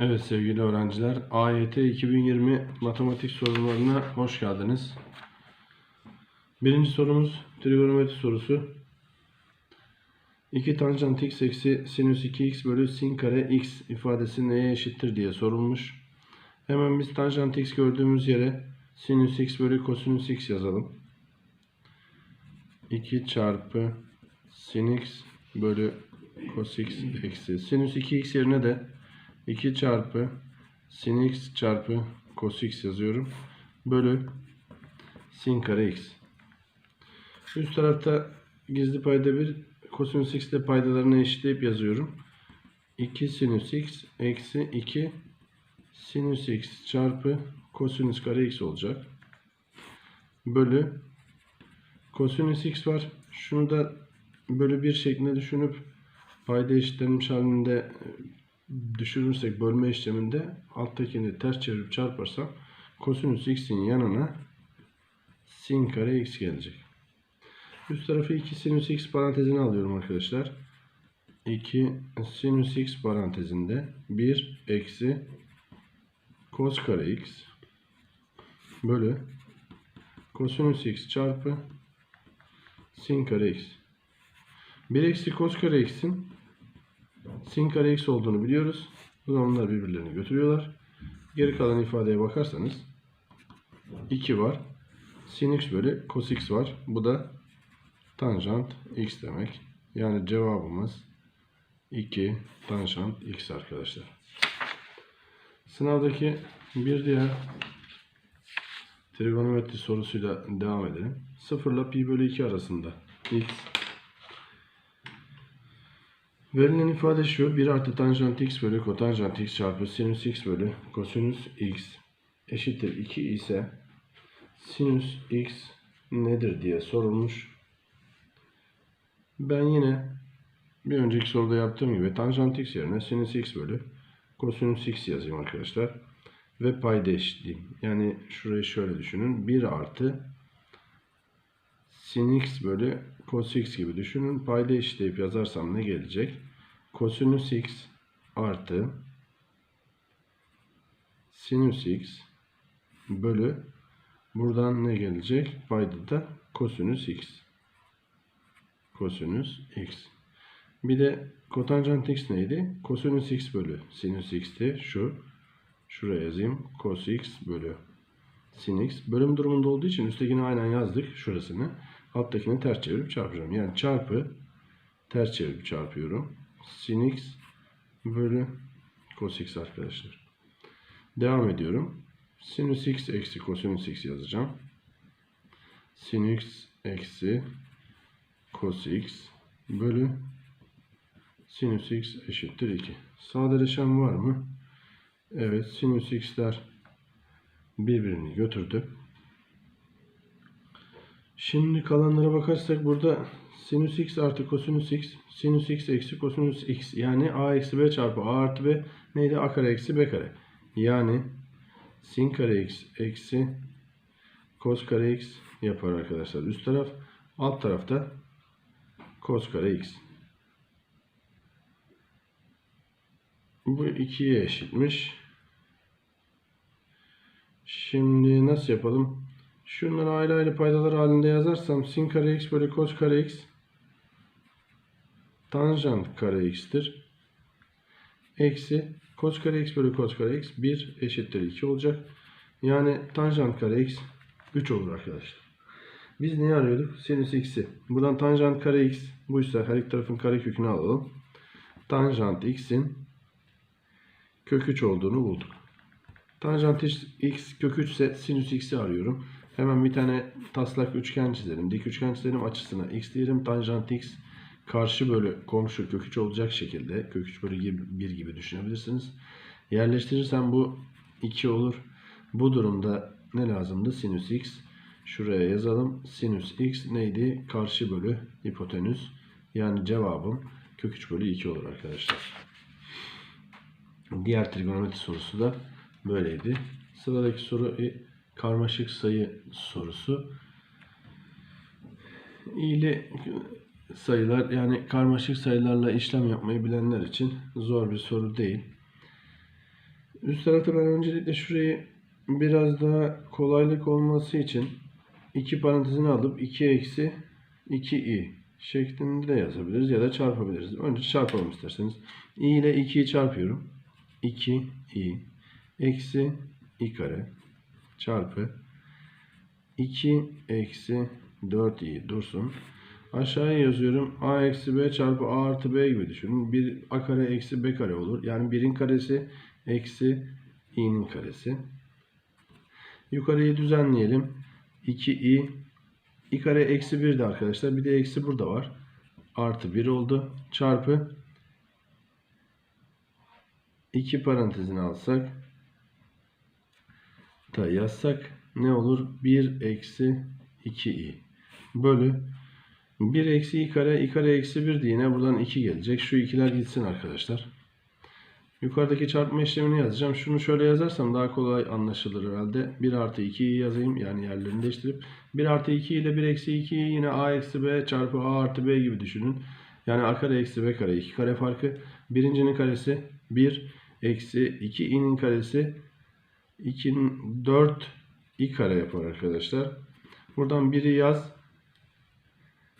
Evet sevgili öğrenciler, AYT 2020 matematik sorularına hoş geldiniz. Birinci sorumuz trigonometri sorusu. 2 tanjant x eksi sinüs 2x bölü sin kare x ifadesi neye eşittir diye sorulmuş. Hemen biz tanjant x gördüğümüz yere sinüs x bölü kosinüs x yazalım. 2 çarpı sin x bölü cos x eksi sinüs 2x yerine de 2 çarpı sin x çarpı cos x yazıyorum. Bölü sin kare x. Üst tarafta gizli payda bir kosinüs x ile paydalarını eşitleyip yazıyorum. 2 sinüs x eksi 2 sinüs x çarpı kosinüs kare x olacak. Bölü kosinüs x var. Şunu da bölü 1 şeklinde düşünüp payda eşitlenmiş halinde düşürürsek bölme işleminde alttakini ters çevirip çarparsam kosinüs x'in yanına sin kare x gelecek. Üst tarafı 2 sinüs x parantezine alıyorum arkadaşlar. 2 sinüs x parantezinde 1 eksi cos kare x bölü kosinüs x çarpı sin kare x. 1 eksi cos kare x'in sin kare x olduğunu biliyoruz. Bu zaman onlar birbirlerini götürüyorlar. Geri kalan ifadeye bakarsanız 2 var. Sin x bölü cos x var. Bu da tanjant x demek. Yani cevabımız 2 tanjant x arkadaşlar. Sınavdaki bir diğer trigonometri sorusuyla devam edelim. 0 ile pi bölü 2 arasında x Verilen ifade şu. 1 artı tanjant x bölü kotanjant x çarpı sinüs x bölü kosinüs x eşittir 2 ise sinüs x nedir diye sorulmuş. Ben yine bir önceki soruda yaptığım gibi tanjant x yerine sinüs x bölü kosinüs x yazayım arkadaşlar. Ve payda eşitleyeyim. Yani şurayı şöyle düşünün. 1 artı sin x bölü cos x gibi düşünün. Payda eşitleyip yazarsam ne gelecek? Kosinüs x artı sinüs x bölü buradan ne gelecek? Payda da kosinüs x. Kosinüs x. Bir de kotanjant x neydi? Kosinüs x bölü sinüs x'ti. Şu. Şuraya yazayım. Cos x bölü sin x. Bölüm durumunda olduğu için üsttekini aynen yazdık. Şurasını. Alttakini ters çevirip çarpacağım. Yani çarpı ters çevirip çarpıyorum. Sin x bölü cos x arkadaşlar. Devam ediyorum. Sinüs x eksi kosinüs x yazacağım. Sin x eksi cos x bölü sinüs x eşittir 2. Sadeleşen var mı? Evet sinüs x'ler birbirini götürdü. Şimdi kalanlara bakarsak burada sinüs x artı kosinüs x, sinüs x eksi kosinüs x yani a eksi b çarpı a artı b neydi? a kare eksi b kare. Yani sin kare x eksi cos kare x yapar arkadaşlar. Üst taraf, alt tarafta cos kare x. Bu 2'ye eşitmiş. Şimdi nasıl yapalım? Şunları ayrı ayrı paydalar halinde yazarsam sin kare x bölü cos kare x tanjant kare x'tir. Eksi cos kare x bölü cos kare x 1 eşittir 2 olacak. Yani tanjant kare x 3 olur arkadaşlar. Biz neyi arıyorduk? Sinüs x'i. Buradan tanjant kare x buysa her iki tarafın kare kökünü alalım. Tanjant x'in kök 3 olduğunu bulduk. Tanjant x kök 3 ise sinüs x'i arıyorum. Hemen bir tane taslak üçgen çizelim. Dik üçgen çizelim açısına x diyelim. Tanjant x karşı bölü komşu kök 3 olacak şekilde kök 3 bölü 1 gibi düşünebilirsiniz. Yerleştirirsem bu 2 olur. Bu durumda ne lazımdı? Sinüs x. Şuraya yazalım. Sinüs x neydi? Karşı bölü hipotenüs. Yani cevabım kök 3 bölü 2 olur arkadaşlar. Diğer trigonometri sorusu da böyleydi. Sıradaki soru karmaşık sayı sorusu. İyili sayılar yani karmaşık sayılarla işlem yapmayı bilenler için zor bir soru değil. Üst tarafta ben öncelikle şurayı biraz daha kolaylık olması için iki parantezini alıp 2 eksi 2i şeklinde de yazabiliriz ya da çarpabiliriz. Önce çarpalım isterseniz. i ile 2'yi çarpıyorum. 2i eksi i kare çarpı 2 eksi 4i dursun. Aşağıya yazıyorum. a eksi b çarpı a artı b gibi düşünün. 1 a kare eksi b kare olur. Yani 1'in karesi eksi i'nin karesi. Yukarıyı düzenleyelim. 2i i kare eksi 1 de arkadaşlar. Bir de eksi burada var. Artı 1 oldu. Çarpı 2 parantezini alsak da yazsak ne olur? 1 eksi 2i bölü 1 eksi i kare i kare eksi 1 de yine buradan 2 gelecek. Şu ikiler gitsin arkadaşlar. Yukarıdaki çarpma işlemini yazacağım. Şunu şöyle yazarsam daha kolay anlaşılır herhalde. 1 artı 2'yi yazayım. Yani yerlerini değiştirip 1 artı 2 ile 1 eksi 2'yi yine a eksi b çarpı a artı b gibi düşünün. Yani a kare eksi b kare 2 kare farkı. Birincinin karesi 1 eksi 2 i'nin karesi 2'nin 4 i kare yapar arkadaşlar. Buradan 1'i yaz.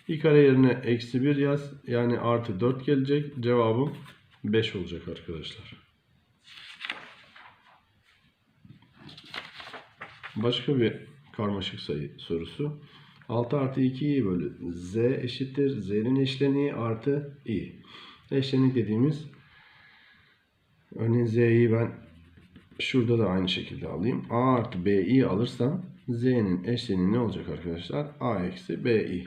i kare yerine eksi 1 yaz. Yani artı 4 gelecek. Cevabım 5 olacak arkadaşlar. Başka bir karmaşık sayı sorusu. 6 artı 2i bölü z eşittir. z'nin eşleniği artı i. Eşlenik dediğimiz örneğin z'yi ben şurada da aynı şekilde alayım. a artı bi alırsam z'nin eşleniği ne olacak arkadaşlar? a eksi bi.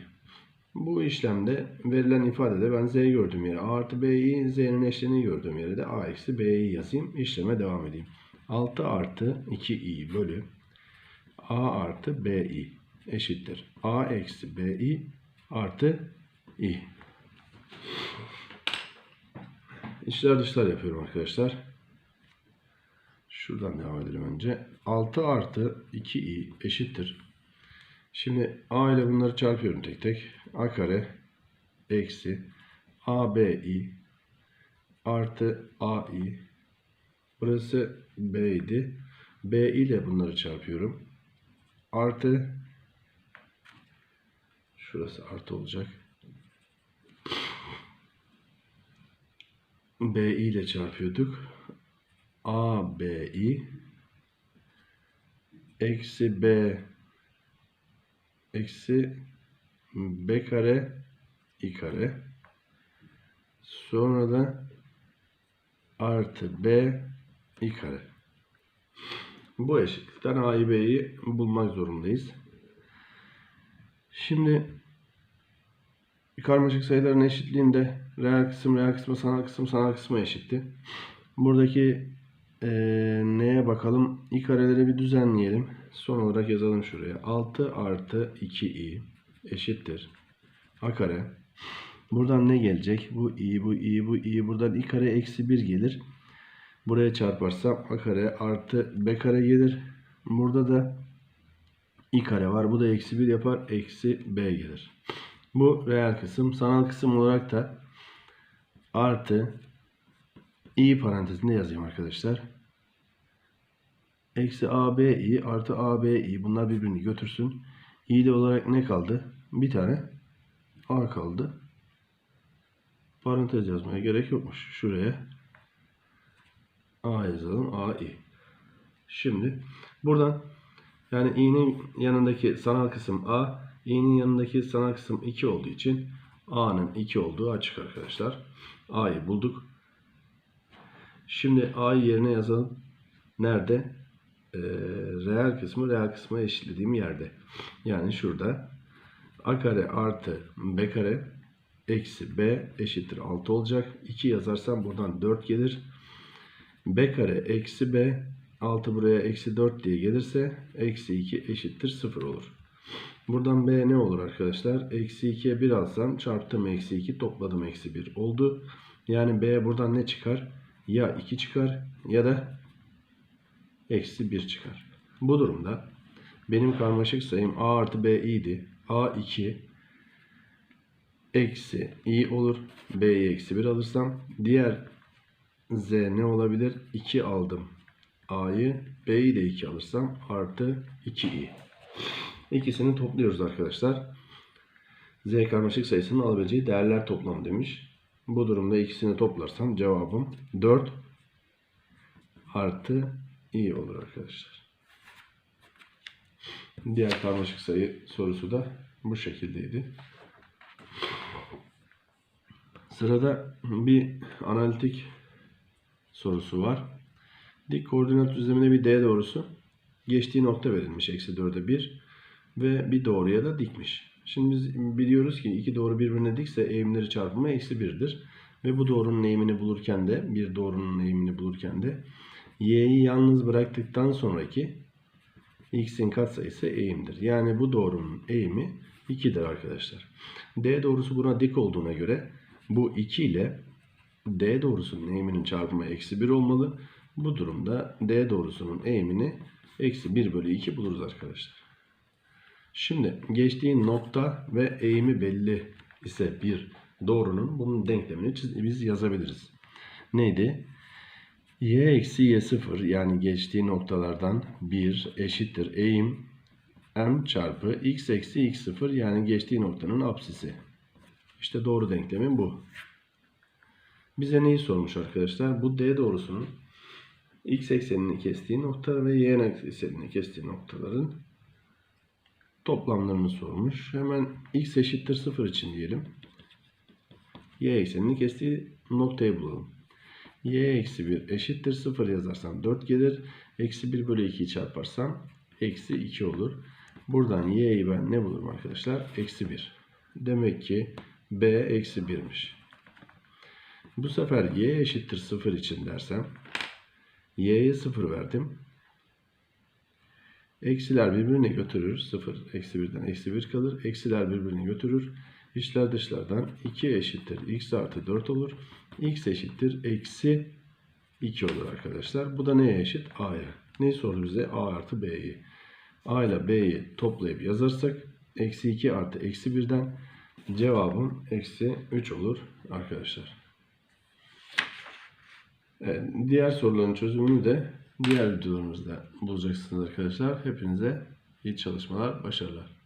Bu işlemde verilen ifadede ben z gördüğüm yere a artı b'yi, z'nin eşleniği gördüğüm yere de a eksi b'yi yazayım. İşleme devam edeyim. 6 artı 2i bölü a artı bi eşittir. a eksi bi artı i. İçler dışlar yapıyorum arkadaşlar. Şuradan devam edelim önce. 6 artı 2i eşittir. Şimdi a ile bunları çarpıyorum tek tek. a kare eksi abi artı ai. Burası b idi. b ile bunları çarpıyorum. Artı şurası artı olacak. b ile çarpıyorduk. A b i eksi b eksi b kare i kare sonra da artı b i kare. Bu eşitlikten a'yı b'yi bulmak zorundayız. Şimdi karmaşık sayıların eşitliğinde reel kısım reel kısmı sanal kısım sanal kısmı eşitti. Buradaki e, neye bakalım? i kareleri bir düzenleyelim. Son olarak yazalım şuraya. 6 artı 2i eşittir. a kare. Buradan ne gelecek? Bu i, bu i, bu i. Buradan i kare eksi 1 gelir. Buraya çarparsam a kare artı b kare gelir. Burada da i kare var. Bu da eksi 1 yapar. Eksi b gelir. Bu reel kısım. Sanal kısım olarak da artı i parantezinde yazayım arkadaşlar. Eksi ABI artı ABI bunlar birbirini götürsün. İ'de olarak ne kaldı? Bir tane A kaldı. Parantez yazmaya gerek yokmuş. Şuraya A yazalım. AI. Şimdi buradan yani i'nin yanındaki sanal kısım A, i'nin yanındaki sanal kısım 2 olduğu için A'nın 2 olduğu açık arkadaşlar. A'yı bulduk. Şimdi A'yı yerine yazalım. Nerede? Ee, reel kısmı reel kısmı eşitlediğim yerde. Yani şurada A kare artı B kare eksi B eşittir 6 olacak. 2 yazarsam buradan 4 gelir. B kare eksi B 6 buraya eksi 4 diye gelirse eksi 2 eşittir 0 olur. Buradan B ne olur arkadaşlar? Eksi 2'ye 1 alsam çarptım eksi 2 topladım eksi 1 oldu. Yani B buradan ne çıkar? Ya 2 çıkar ya da eksi 1 çıkar. Bu durumda benim karmaşık sayım A artı B idi. A 2 eksi i olur. B'yi eksi 1 alırsam diğer z ne olabilir? 2 aldım. A'yı B'yi de 2 alırsam artı 2i. İkisini topluyoruz arkadaşlar. Z karmaşık sayısının alabileceği değerler toplamı demiş. Bu durumda ikisini toplarsam cevabım 4 artı i olur arkadaşlar. Diğer karmaşık sayı sorusu da bu şekildeydi. Sırada bir analitik sorusu var. Dik koordinat düzlemine bir D doğrusu geçtiği nokta verilmiş. Eksi 4'e 1 ve bir doğruya da dikmiş. Şimdi biz biliyoruz ki iki doğru birbirine dikse eğimleri çarpımı eksi 1'dir. Ve bu doğrunun eğimini bulurken de bir doğrunun eğimini bulurken de y'yi yalnız bıraktıktan sonraki x'in katsayısı eğimdir. Yani bu doğrunun eğimi 2'dir arkadaşlar. D doğrusu buna dik olduğuna göre bu 2 ile D doğrusunun eğiminin çarpımı eksi 1 olmalı. Bu durumda D doğrusunun eğimini eksi 1 bölü 2 buluruz arkadaşlar. Şimdi geçtiği nokta ve eğimi belli ise bir doğrunun bunun denklemini biz yazabiliriz. Neydi? Y eksi y sıfır yani geçtiği noktalardan 1 eşittir eğim m çarpı x eksi x sıfır yani geçtiği noktanın apsisi. İşte doğru denklemi bu. Bize neyi sormuş arkadaşlar? Bu d doğrusunun x eksenini kestiği nokta ve y eksenini kestiği noktaların toplamlarını sormuş. Hemen x eşittir 0 için diyelim. Y eksenini kestiği noktayı bulalım. Y eksi 1 eşittir 0 yazarsam 4 gelir. Eksi 1 bölü 2'yi çarparsam eksi 2 olur. Buradan y'yi ben ne bulurum arkadaşlar? Eksi 1. Demek ki b eksi 1'miş. Bu sefer y eşittir 0 için dersem y'ye 0 verdim. Eksiler birbirini götürür. 0 eksi 1'den eksi 1 kalır. Eksiler birbirini götürür. İçler dışlardan 2 eşittir x artı 4 olur. x eşittir eksi 2 olur arkadaşlar. Bu da neye eşit? a'ya. Neyi sordu bize? a artı b'yi. a ile b'yi toplayıp yazarsak eksi 2 artı eksi 1'den cevabım eksi 3 olur arkadaşlar. Evet, diğer soruların çözümünü de diğer videolarımızda bulacaksınız arkadaşlar. Hepinize iyi çalışmalar, başarılar.